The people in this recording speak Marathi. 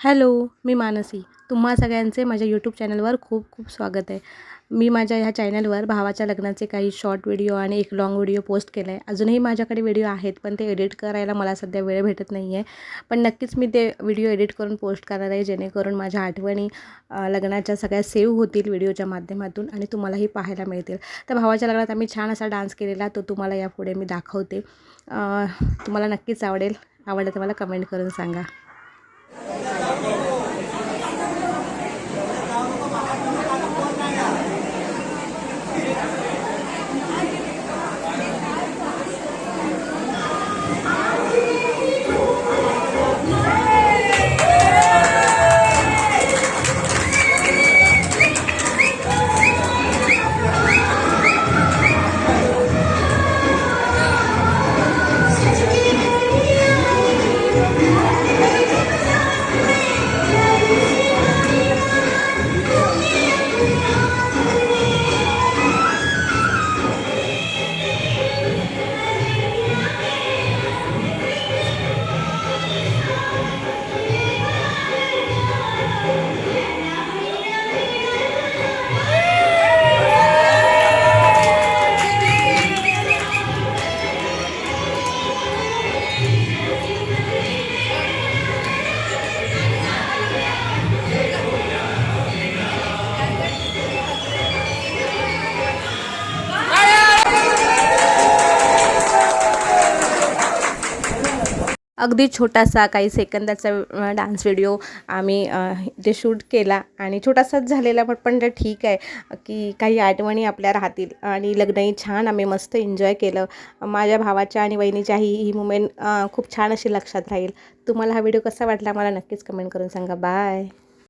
हॅलो मी मानसी. तुम्हा सगळ्यांचे माझ्या यूट्यूब चॅनलवर खूप खूप स्वागत आहे. मी माझ्या ह्या चॅनलवर भावाच्या लग्नाचे काही शॉर्ट व्हिडिओ आणि एक लाँग व्हिडिओ पोस्ट केला आहे अजूनही माझ्याकडे व्हिडिओ आहेत पण ते एडिट करायला मला सध्या वेळ भेटत नाही आहे पण नक्कीच मी ते व्हिडिओ एडिट करून पोस्ट करणार आहे जेणेकरून माझ्या आठवणी लग्नाच्या सगळ्या सेव्ह होतील व्हिडिओच्या माध्यमातून आणि तुम्हालाही पाहायला मिळतील. तर भावाच्या लग्नात आम्ही छान असा डान्स केलेला तो तुम्हाला यापुढे मी दाखवते. तुम्हाला नक्कीच आवडेल. आवडलं तर मला कमेंट करून सांगा. अगदी छोटासा काही सेकंदाचा डान्स व्हिडिओ आम्ही ते जे शूट केला आणि छोटासाच झालेला पण पण ते ठीक आहे की काही आठवणी आपल्या राहतील आणि लग्नही छान आम्ही मस्त एन्जॉय केलं. माझ्या भावाच्या आणि वहिनीच्याही ही मुमेंट खूप छान अशी लक्षात राहील. तुम्हाला हा व्हिडिओ कसा वाटला मला नक्कीच कमेंट करून सांगा. बाय